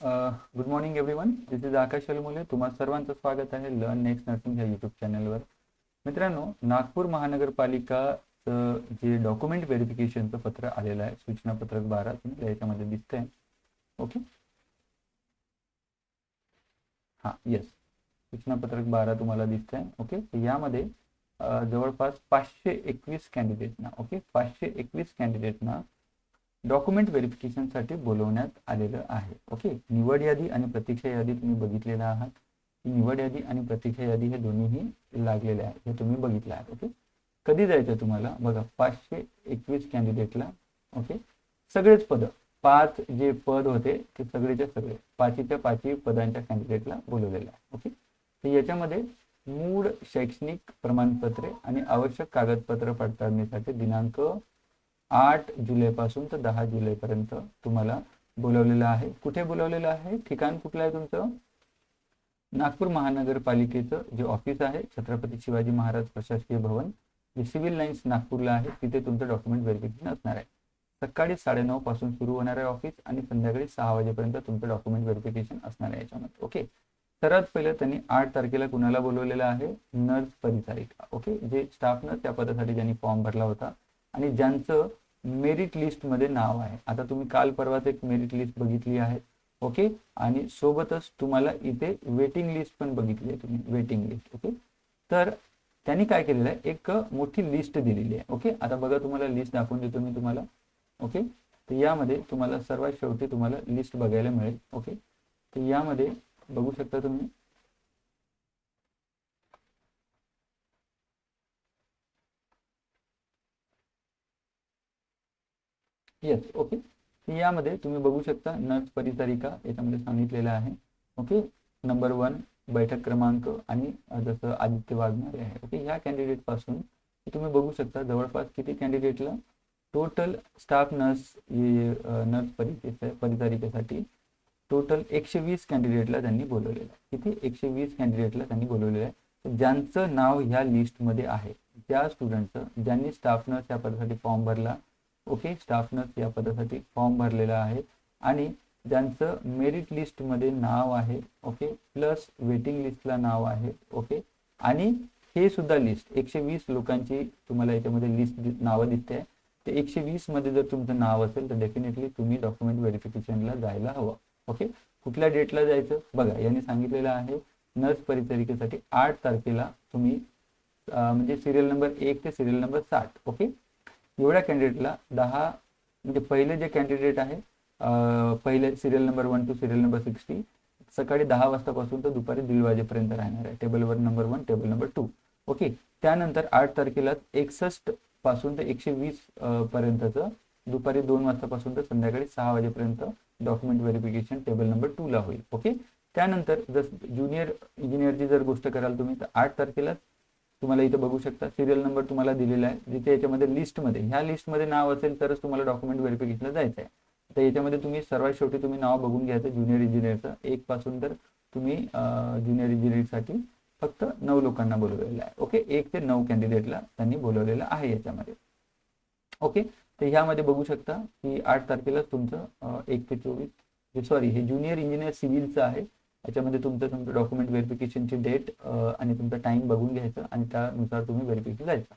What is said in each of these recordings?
Good morning everyone this is Akash Almule तुम्हा सर्वांचं स्वागत आहे लर्न नेक्स्ट नर्सिंग ह्या युट्यूब चॅनलवर मित्रांनो नागपूर महानगरपालिकाचं जे डॉक्युमेंट व्हेरिफिकेशनचं पत्र आलेलं आहे सूचना पत्रक बारा तुम्हाला याच्यामध्ये दिसतंय. ओके हां येस सूचना पत्रक बारा तुम्हाला दिसतंय. ओके यामध्ये जवळपास पाचशे एकवीस कॅन्डिडेटना ओके पाचशे एकवीस कॅन्डिडेटना डॉक्युमेंट व्हेरिफिकेशनसाठी बोलवण्यात आलेलं आहे. ओके निवड यादी आणि प्रतीक्षा यादी तुम्ही बघितलेला आहात. निवड यादी आणि प्रतीक्षा यादी हे दोन्हीही लागलेले आहे हे तुम्ही बघितलं आहात ओके कधी जायचं तुम्हाला? बघा पाचशे एकवीस कॅन्डिडेटला ओके सगळेच पद. पाच जे पद होते ते सगळेच्या सगळे पाचीच्या पाचही पदांच्या कॅन्डिडेटला बोलवलेलं आहे ओके तर याच्यामध्ये मूळ शैक्षणिक प्रमाणपत्रे आणि आवश्यक कागदपत्र पडताळणीसाठी दिनांक आठ जुलैपासून तर दहा जुलैपर्यंत तुम्हाला बोलावलेलं आहे. कुठे बोलावलेलं आहे? ठिकाण कुठलं आहे तुमचं? नागपूर महानगरपालिकेचं जे ऑफिस आहे छत्रपती शिवाजी महाराज प्रशासकीय भवन जे सिव्हिल लाईन्स नागपूरला आहे तिथे तुमचं डॉक्युमेंट व्हेरिफिकेशन असणार आहे. सकाळी साडेनऊ पासून सुरू होणार आहे ऑफिस आणि संध्याकाळी सहा वाजेपर्यंत तुमचं डॉक्युमेंट व्हेरिफिकेशन असणार आहे याच्यामध्ये. ओके सर्वात पहिलं त्यांनी आठ तारखेला कुणाला बोलवलेलं आहे? नर्स परिचारिका. ओके जे स्टाफ नर्स त्या पदासाठी ज्यांनी फॉर्म भरला होता आणि ज्यांचं मेरिट लिस्टमध्ये नाव आहे. आता तुम्ही काल परवाच एक मेरिट लिस्ट बघितली आहे. ओके आणि सोबतच तुम्हाला इथे वेटिंग लिस्ट पण बघितली आहे तुम्ही. वेटिंग लिस्ट ओके तर त्यांनी काय केलेलं आहे? एक मोठी लिस्ट दिलेली आहे. ओके आता बघा तुम्हाला लिस्ट दाखवून देतो मी तुम्हाला. ओके तर यामध्ये तुम्हाला सर्वात शेवटी तुम्हाला लिस्ट बघायला मिळेल. ओके तर यामध्ये बघू शकता तुम्ही. येस ओके यामध्ये तुम्ही बघू शकता नर्स परिचारिका याच्यामध्ये सांगितलेलं आहे. ओके नंबर वन बैठक क्रमांक आणि जसं आदित्य वाघमारे आहे. ओके ह्या कॅन्डिडेटपासून तुम्ही बघू शकता जवळपास किती कॅन्डिडेटला टोटल स्टाफ नर्स नर्स परिचय परिचारिकेसाठी टोटल एकशे वीस कॅन्डिडेटला त्यांनी बोलवलेलं आहे. किती? एकशे वीस कॅन्डिडेटला त्यांनी बोलवलेलं आहे. ज्यांचं नाव ह्या लिस्टमध्ये आहे त्या स्टुडंटचं ज्यांनी स्टाफ नर्स या पदासाठी फॉर्म भरला ओके? स्टाफ नर्स या पदासाठी फॉर्म भरलेला आहे. आणि ज्यांचं मेरिट लिस्टमध्ये नाव आहे ओके? प्लस वेटिंग लिस्टला नाव आहे ओके? आणि हे सुद्धा लिस्ट एकशे वीस लोकांची तुम्हाला याच्यामध्ये लिस्ट नावं दिसते आहे. ते एकशे वीसमध्ये जर तुमचं नाव असेल तर डेफिनेटली तुम्ही डॉक्युमेंट व्हेरिफिकेशनला जायला हवं ओके? कुठल्या डेटला जायचं? बघा यांनी सांगितलेलं आहे नर्स परिचारिकेसाठी आठ तारखेला तुम्ही म्हणजे सिरियल नंबर एक ते सिरियल नंबर साठ ओके? एवढ्या कॅन्डिडेटला दहा म्हणजे पहिले जे कॅन्डिडेट आहे पहिले serial number one two serial number sixty सकाळी दहा वाजतापासून तर दुपारी दीड वाजेपर्यंत राहणार आहे. टेबल वर number one table number two okay त्यानंतर आठ तारखेला एकसष्टपासून ते एकशे वीस पर्यंतचं दुपारी दोन वाजतापासून तर संध्याकाळी सहा वाजेपर्यंत document verification table number two ला होईल. ओके त्यानंतर जर ज्युनियर इंजिनियरची जर गोष्ट कराल तुम्ही तर आठ तारखेला तुम्हाला इथं बघू शकता. सिरियल नंबर तुम्हाला दिलेला आहे. जिथे याच्यामध्ये लिस्टमध्ये ह्या लिस्टमध्ये नाव असेल तरच तुम्हाला डॉक्युमेंट व्हेरिफिकेशनला जायचं आहे तर याच्यामध्ये तुम्ही सर्वात शेवटी तुम्ही नाव बघून घ्यायचं ज्युनियर इंजिनियरचं एक पासून तर तुम्ही ज्युनियर इंजिनियरिंगसाठी फक्त नऊ लोकांना बोलवलेलं आहे. ओके एक ते नऊ कॅन्डिडेटला त्यांनी बोलवलेलं आहे याच्यामध्ये. ओके तर ह्यामध्ये बघू शकता की आठ तारखेला तुमचं एक ते चोवीस सॉरी हे ज्युनियर इंजिनियर सिव्हिलचं आहे. याच्यामध्ये तुमचं तुमचं डॉक्युमेंट व्हेरिफिकेशनची डेट आणि तुमचा टाइम बघून घ्यायचं आणि त्यानुसार तुम्ही व्हेरिफिकेशन जायचं.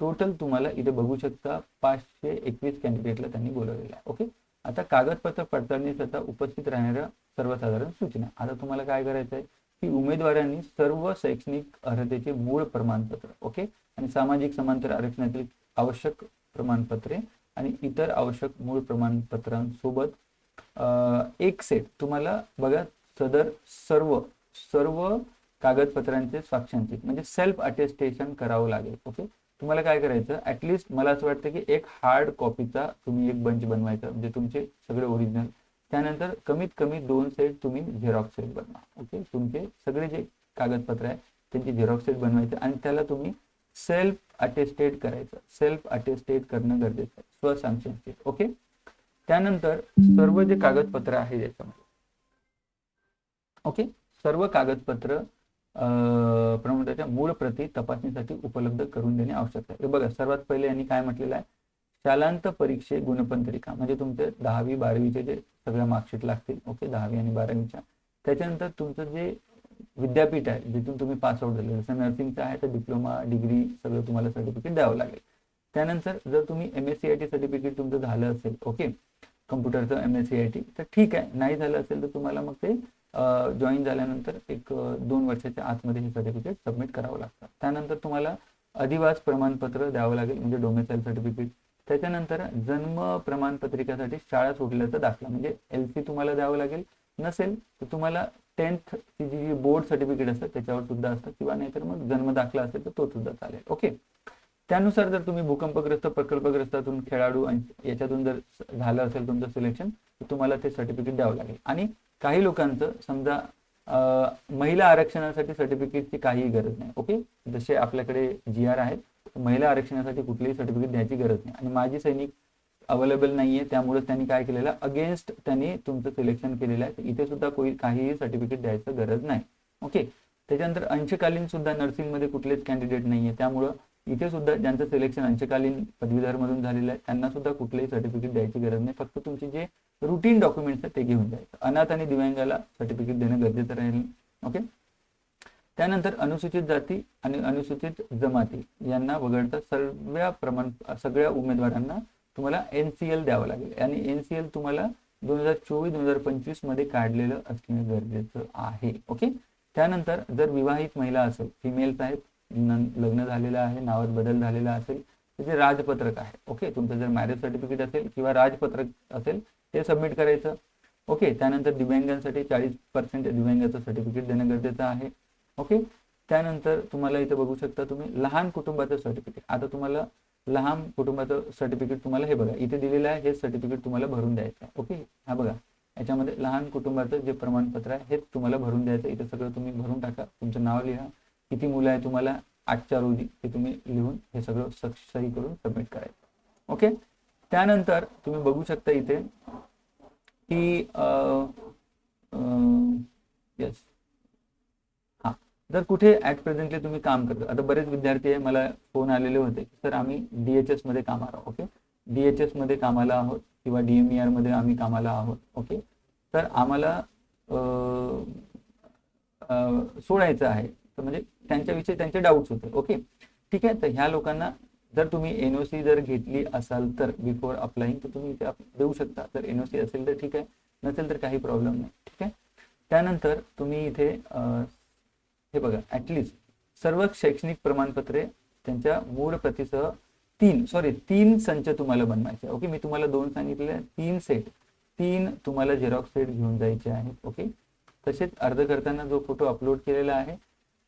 टोटल तुम्हाला इथे बघू शकता पाचशे एकवीस कॅन्डिडेटला त्यांनी बोलवलेलं आहे. ओके आता कागदपत्र पडताळणीकरता उपस्थित राहणाऱ्या सर्वसाधारण सूचना. आता तुम्हाला काय करायचं आहे की उमेदवारांनी सर्व शैक्षणिक अर्हतेचे मूळ प्रमाणपत्र ओके आणि सामाजिक समांतर आरक्षणातील आवश्यक प्रमाणपत्रे आणि इतर आवश्यक मूळ प्रमाणपत्रांसोबत एक सेट तुम्हाला बघा सदर सर्व सर्व कागदपत्रांचे स्वाक्षांचे म्हणजे सेल्फ अटेस्टेशन करावं लागेल ओके तुम्हाला काय करायचं? ऍटलिस्ट मला असं वाटतं की एक हार्ड कॉपीचा तुम्ही एक बंच बनवायचा म्हणजे तुमचे सगळे ओरिजिनल त्यानंतर कमीत कमी दोन सेट तुम्ही झेरॉक्स सेट बनवा ओके तुमचे सगळे जे कागदपत्र आहे त्यांची झेरॉक्स सेट बनवायचे आणि त्याला तुम्ही सेल्फ अटेस्टेड करायचं. सेल्फ अटेस्टेड करणं गरजेचं आहे स्वसंक्षित ओके त्यानंतर सर्व जे कागदपत्र आहे याच्यामध्ये ओके सर्व कागदपत्र प्रमाणपत्राच्या मूळ प्रती तपासणीसाठी उपलब्ध करून देणे आवश्यक आहे. बघा सर्वात पहिले यांनी काय म्हटलेलं आहे? शालांत परीक्षे गुणपंत्रिका म्हणजे तुमचे दहावी बारावीचे जे सगळ्या मार्कशीट लागतील ओके दहावी आणि बारावीच्या. त्याच्यानंतर तुमचं जे विद्यापीठ आहे जिथून तुम्ही पास आउट झाले जसं नर्सिंगचं आहे तर डिप्लोमा डिग्री सगळं तुम्हाला सर्टिफिकेट द्यावं लागेल. त्यानंतर जर तुम्ही M S C I T certificate तुमचं झालं असेल okay कम्प्युटरचं M S C I T तर ठीक आहे. नाही झालं असेल तर तुम्हाला मग ते जॉईन झाल्यानंतर एक दोन वर्षाच्या आतमध्ये हे सर्टिफिकेट सबमिट करावं लागतं. त्यानंतर तुम्हाला अधिवास प्रमाणपत्र द्यावं लागेल म्हणजे डोमेसाईल सर्टिफिकेट त्याच्यानंतर जन्म प्रमाणपत्रिकासाठी शाळा सोडल्याचा दाखला म्हणजे एल सी तुम्हाला द्यावं लागेल. नसेल तर तुम्हाला टेन्थ ची जी बोर्ड सर्टिफिकेट असतं त्याच्यावर सुद्धा असतं किंवा नाहीतर मग जन्म दाखला असेल तर तो सुद्धा चालेल. ओके? त्यानुसार जर तुम्ही भूकंपग्रस्त प्रकल्पग्रस्तातून खेळाडू आणि याच्यातून जर झालं असेल तुमचं सिलेक्शन तर तुम्हाला ते सर्टिफिकेट द्यावं लागेल. आणि काही लोकांचं समजा महिला आरक्षणासाठी सर्टिफिकेटची काहीही गरज नाही ओके? जसे आपल्याकडे जी आर आहेत महिला आरक्षणासाठी कुठलेही सर्टिफिकेट द्यायची गरज नाही. आणि माजी सैनिक अवेलेबल नाहीये त्यामुळे त्यांनी काय केलेलं अगेन्स्ट त्यांनी तुमचं सिलेक्शन केलेलं आहे. इथे सुद्धा कोणी काहीही सर्टिफिकेट द्यायचं गरज नाही ओके? त्याच्यानंतर अंशकालीन सुद्धा नर्सिंगमध्ये कुठलेच कॅन्डिडेट नाहीये त्यामुळं इथे सुद्धा ज्यांचं सिलेक्शन अंशकालीन पदवीधर मधून झालेलं आहे त्यांना सुद्धा कुठलेही सर्टिफिकेट द्यायची गरज नाही. फक्त तुमचे जे रुटीन डॉक्युमेंट्स आहेत ते घेऊन जायचं अनाथ आणि दिव्यांगाला सर्टिफिकेट देणं गरजेचं राहील. ओके त्यानंतर अनुसूचित जाती आणि अनुसूचित जमाती यांना वगळता सर्व प्रमाण सगळ्या उमेदवारांना तुम्हाला एन सी एल द्यावं लागेल. आणि एन सी एल तुम्हाला दोन हजार चोवीस दोन हजार पंचवीसमध्ये काढलेलं असणं गरजेचं आहे. ओके त्यानंतर जर विवाहित महिला असेल फिमेल्स आहेत लग्न झालेलं आहे नावात बदल झालेला असेल तर जे राजपत्रक आहे. ओके तुमचं जर मॅरेज सर्टिफिकेट असेल किंवा राजपत्रक असेल ते सबमिट करायचं. ओके त्यानंतर दिव्यांगांसाठी चाळीस पर्सेंट दिव्यांगाचं सर्टिफिकेट देणं गरजेचं आहे. ओके त्यानंतर तुम्हाला इथं बघू शकता तुम्ही लहान कुटुंबाचं सर्टिफिकेट आता तुम्हाला लहान कुटुंबाचं सर्टिफिकेट तुम्हाला हे बघा इथे दिलेलं आहे हे सर्टिफिकेट तुम्हाला भरून द्यायचं आहे. ओके हा बघा याच्यामध्ये लहान कुटुंबाचं जे प्रमाणपत्र आहे हेच तुम्हाला भरून द्यायचं इथे सगळं तुम्ही भरून टाका तुमचं नाव लिहा. किती मुलं आहे तुम्हाला आजच्या रोजी ते तुम्ही लिहून हे सगळं सही करून सबमिट करायचं. ओके त्यानंतर तुम्ही बघू शकता इथे की येस हा. जर कुठे ऍट प्रेझेंटली तुम्ही काम करता आता बरेच विद्यार्थी आहे मला फोन आलेले होते सर आम्ही डीएचएसमध्ये कामाला आहोत ओके डीएचएसमध्ये कामाला आहोत किंवा डीएमईआरमध्ये आम्ही कामाला आहोत ओके तर आम्हाला सोडायचं आहे तर म्हणजे त्यांच्याविषयी त्यांचे डाऊट्स होते. ओके ठीक आहे? तर ह्या लोकांना जर तुम्ही एनओसी जर घेतली असाल तर बिफोर अप्लाईंग तर तुम्ही इथे देऊ शकता. जर एनओसी असेल तर ठीक आहे. नसेल तर काही प्रॉब्लेम नाही. ठीक आहे? त्यानंतर तुम्ही इथे हे बघा ऍटलिस्ट सर्व शैक्षणिक प्रमाणपत्रे त्यांच्या मूळ प्रतीसह तीन सॉरी तीन संच तुम्हाला बनवायचे ओके मी तुम्हाला दोन सांगितले तीन सेट तीन तुम्हाला झेरॉक्स सेट घेऊन जायचे आहेत. ओके तसेच अर्ज करताना जो फोटो अपलोड केलेला आहे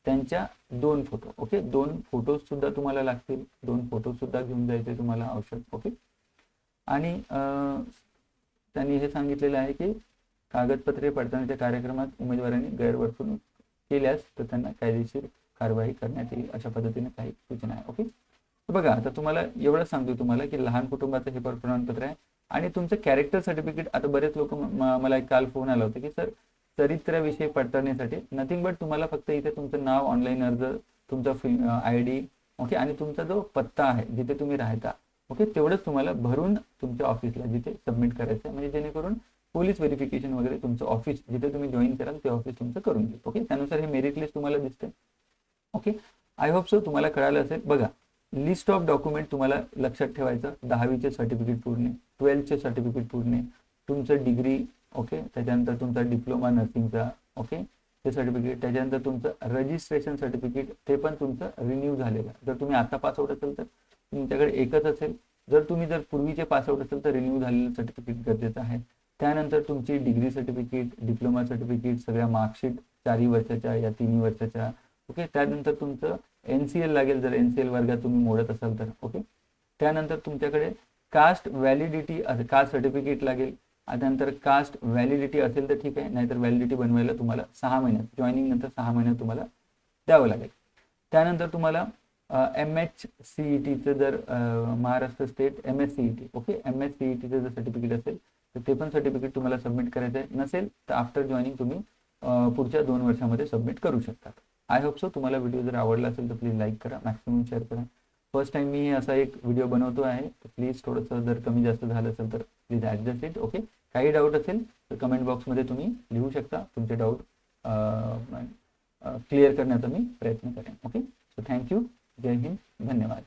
त्यांच्या दोन फोटो ओके दोन फोटो सुद्धा तुम्हाला लागतील. दोन फोटो सुद्धा घेऊन जायचे तुम्हाला आवश्यक ओके आणि त्यांनी हे सांगितलेलं आहे की कागदपत्रे पडताळणीच्या कार्यक्रमात उमेदवारांनी गैरवर्तणूक केल्यास तर त्यांना कायदेशीर कारवाई करण्यात येईल अशा पद्धतीने काही सूचना आहे ओके बघा आता तुम्हाला एवढं सांगतो तुम्हाला की लहान कुटुंबाचं हे प्रमाणपत्र आहे. आणि तुमचं कॅरेक्टर सर्टिफिकेट आता बरेच लोक मला एक काल फोन आला होता की सर चरित्राविषयी पडताळण्यासाठी नथिंग बट तुम्हाला फक्त इथे तुमचं नाव ऑनलाईन अर्ज तुमचा आय डी ओके आणि तुमचा जो पत्ता आहे जिथे तुम्ही राहता ओके तेवढंच तुम्हाला भरून तुमच्या ऑफिसला जिथे सबमिट करायचं आहे. म्हणजे जेणेकरून पोलीस व्हेरिफिकेशन वगैरे तुमचं ऑफिस जिथे तुम्ही जॉईन कराल ते ऑफिस तुमचं करून घेईल ओके त्यानुसार हे मेरिट लिस्ट तुम्हाला दिसते ओके आय होप सो तुम्हाला कळालं असेल. बघा लिस्ट ऑफ डॉक्युमेंट तुम्हाला लक्षात ठेवायचं. दहावीचे सर्टिफिकेट पूर्ण ट्वेल्थचे सर्टिफिकेट पूर्ण तुमचं डिग्री ओके त्याच्यानंतर तुमचा डिप्लोमा नर्सिंगचा ओके ते सर्टिफिकेट त्याच्यानंतर तुमचं रजिस्ट्रेशन सर्टिफिकेट ते पण तुमचं रिन्यू झालेलं आहे. जर तुम्ही आता पासआउट असेल तर तुमच्याकडे एकच असेल. जर तुम्ही जर पूर्वीचे पासआउट असेल तर रिन्यू झालेलं सर्टिफिकेट गरजेचं आहे. त्यानंतर तुमची डिग्री सर्टिफिकेट डिप्लोमा सर्टिफिकेट सगळ्या मार्कशीट चारही वर्षाच्या या तिन्ही वर्षाच्या ओके त्यानंतर तुमचं एन सी एल लागेल. जर एन सी एल वर्गात तुम्ही मोडत असाल तर ओके त्यानंतर तुमच्याकडे कास्ट व्हॅलिडिटी कास्ट सर्टिफिकेट लागेल. आता त्यानंतर कास्ट व्हॅलिडिटी असेल तर ठीक आहे नाहीतर व्हॅलिडिटी बनवायला तुम्हाला सहा महिन्यात जॉईनिंग नंतर सहा महिन्यात तुम्हाला द्यावं लागेल. त्यानंतर तुम्हाला एम एच सी ई टीचं जर Maharashtra state M S C E T okay M S C E टीचं जर सर्टिफिकेट असेल तर ते पण सर्टिफिकेट तुम्हाला सबमिट करायचं आहे नसेल तर आफ्टर जॉईनिंग तुम्ही पुढच्या दोन वर्षामध्ये सबमिट करू शकता. आय होप सो तुम्हाला व्हिडिओ जर आवडला असेल तर प्लीज लाईक करा मॅक्सिमम शेअर करा. फर्स्ट टाइम मी असा एक व्हिडिओ बनवतो आहे. तर प्लीज थोडंसं जर कमी जास्त झालं असेल तर प्लीज ॲडजस्ट इट ओके काही डाऊट असेल तर कमेंट बॉक्समध्ये तुम्ही लिहू शकता. तुमचे डाऊट क्लिअर करण्याचा मी प्रयत्न करेन okay so thank you Jai Hind. धन्यवाद.